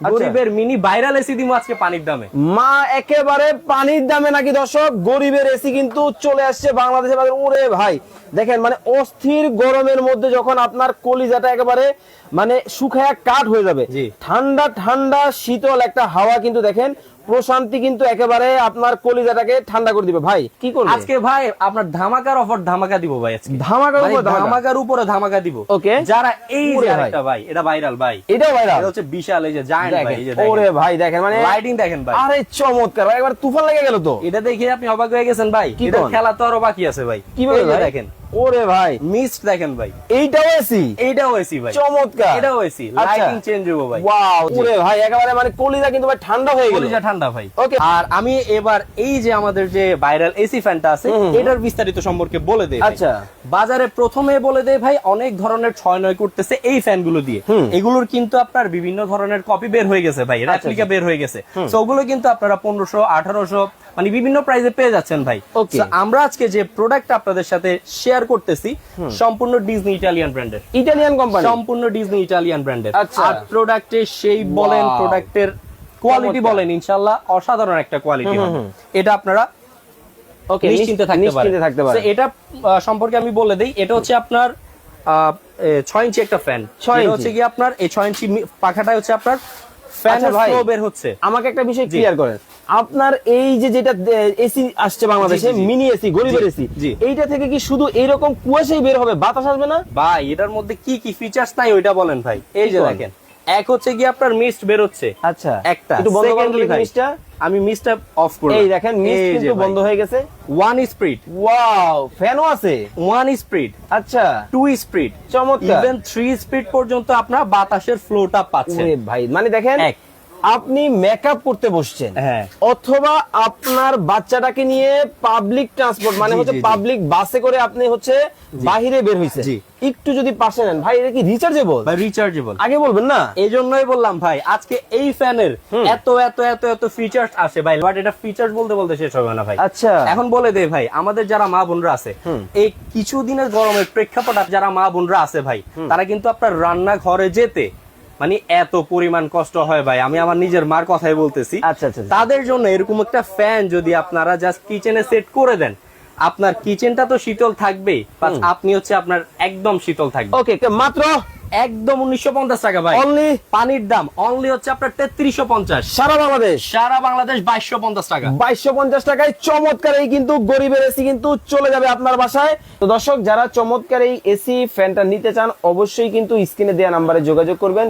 গরিবের mini viral AC দিমু আজকে পানির দামে। মা একেবারে পানির দামে নাকি দর্শক? গরিবের এসি কিন্তু চলে আসছে বাংলাদেশের বাজারে। ওরে ভাই দেখেন মানে অস্থির গরমের মধ্যে যখন আপনার কলিজাটা একেবারে মানে শুকায়া কাঠ হয়ে যাবে। ঠান্ডা ঠান্ডা শীতল একটা হাওয়া কিন্তু দেখেন প্রশান্তি কিন্তু একেবারে আপনার কলিজাটাকে ঠান্ডা করে দিবে। ভাই কি করবে? আজকে ভাই আপনার ধামাকার অফার ধামাকা দিব ভাই আজকে। ধামাকার মানে উপর ধামাকার উপরে ধামাকা দিব। Okay. যারা এই যে ভাই। এটা ভাইরাল ভাই। এটাও ভাইরাল? এটা হচ্ছে বিশাল এই যে ভাই দেখেন। ওরে ভাই দেখেন মানে লাইটিং দেখেন ভাই। আরে চমৎকার ভাই একবার তুফান লেগে গেল তো। এটা দেখে আপনি অবাক হয়ে গেছেন ভাই। এটা খেলা তো আরও বাকি আছে ভাই। কীভাবে? দেখেন। ওরে ভাই। মিস্ট দেখেন ভাই। এইটাও এসি এইটাও এসি ভাই। চমৎকার। এটাও এসি আচ্ছা। লাইটিং চেঞ্জ হব ভাই। ওয়াও ওরে ভাই একেবারে মানে কলিজা কিন্তু ভাই ঠান্ডা হয়ে গেল। কলিজা ঠান্ডা ভাই। Okay. আর আমি এবার এই যে আমাদের যে ভাইরাল এসি ফ্যানটা আছে এটার বিস্তারিত সম্পর্কে বলে দেই আচ্ছা। বাজারে প্রথমে বলে দেয় ভাই অনেক ধরনের ছয় নয় করতেছে এই ফ্যানগুলো দিয়ে। এগুলোর কিন্তু আপনার বিভিন্ন ধরনের কপি বের হয়ে গেছে ভাই রেপ্লিকা বের হয়ে গেছে। তো ওগুলো কিন্তু আপনারা পনেরোশো আঠারোশো মানে বিভিন্ন প্রাইসে পেয়ে যাচ্ছেন ভাই। আমরা আজকে যে প্রোডাক্ট আপনাদের সাথে শেয়ার করতেছি সম্পূর্ণ ডিজনি ইটালিয়ান ব্র্যান্ডের ইটালিয়ান কোম্পানি সম্পূর্ণ ডিজনি ইটালিয়ান ব্র্যান্ডের। আর প্রোডাক্টের সেই বলেন. প্রোডাক্টের কোয়ালিটি বলেন ইনশাআল্লাহ অসাধারণ একটা কোয়ালিটি হবে। এটা আপনারা ওকে নিশ্চিন্তে থাকতে পারেন। নিশ্চিন্তে থাকতে পারেন। এটা সম্পর্কে আমি বলে দেই এটা হচ্ছে আপনার ছয় ইঞ্চি একটা ফ্যান ছয়। হচ্ছে কি আপনার এই ছয় ইঞ্চি পাখাটা হচ্ছে আপনার ফ্যানের আচ্ছা বের হচ্ছে। আমাকে একটা বিষয়। ক্লিয়ার করেন। আপনার এই যে যেটা এসি আসছে বাংলাদেশে। মিনি এসি গরিবের এসি এইটা থেকে কি শুধু এইরকম কুয়াশাই বের হবে? বাতাস আসবে না? ভাই এটার মধ্যে কি কি ফিচার্স নাই ওইটা বলেন ভাই। এই যে দেখেন এক হচ্ছে কি আপনার মিস্ট বের হচ্ছে আচ্ছা একটা। একটু বন্ধ করেন জিনিসটা আমি মিস্টটা অফ করব এই দেখেন মিস্ট কিন্তু বন্ধ হয়ে গেছে। ওয়ান স্পিড ওয়াও ফ্যানও আছে। ওয়ান স্পিড আচ্ছা। টু স্পিড চমৎকার। ইভেন থ্রি স্পিড পর্যন্ত আপনার বাতাসের ফ্লোটা পাচ্ছেন ভাই মানে দেখেন। আপনি মেকআপ করতে বসছেন। হ্যাঁ। অথবা আপনার বাচ্চাটাকে নিয়ে পাবলিক ট্রান্সপোর্ট মানে হচ্ছে। পাবলিক বাসে করে আপনি হচ্ছে বাহিরে বের হইছে। একটু যদি পাশে নেন ভাই এটা কি রিচার্জেবল বা রিচার্জেবল আগে বলবেন না? এই জন্যই বললাম ভাই আজকে এই ফ্যানের এত এত এত এত ফিচার্স আসে ভাই বাট এটা ফিচার্স বলতে বলতে শেষ হবে না ভাই। আচ্ছা। এখন বলে দে ভাই আমাদের যারা মা বোনরা আছে এই কিছুদিনের গরমের প্রেক্ষাপট যারা মা বোনরা আছে ভাই তারা কিন্তু আপনার রান্না ঘরে যেতে মানে এত পরিমাণ কষ্ট হয় ভাই আমি আমার নিজের মার কথাই বলতেছি। আচ্ছা, আচ্ছা, আচ্ছা। তাদের জন্য এরকম একটা ফ্যান যদি আপনারা জাস্ট কিচেনে সেট করে দেন আপনার কিচেনটা তো শীতল থাকবেই আপনি হচ্ছে আপনার একদম শীতল থাকবে ওকে মাত্র একদম উনিশশো পঞ্চাশ টাকা ভাই। অনলি পানির দাম অনলি হচ্ছে আপনার তেত্রিশশো পঞ্চাশ। সারা বাংলাদেশ? সারা বাংলাদেশ বাইশশো পঞ্চাশ টাকা। বাইশশো পঞ্চাশ টাকায় চমৎকার এই কিন্তু গরিবের এসি কিন্তু চলে যাবে আপনার বাসায়। তো দর্শক যারা চমৎকার এই এসি ফ্যানটা নিতে চান অবশ্যই কিন্তু স্ক্রিনে দেওয়া নাম্বারে যোগাযোগ করবেন।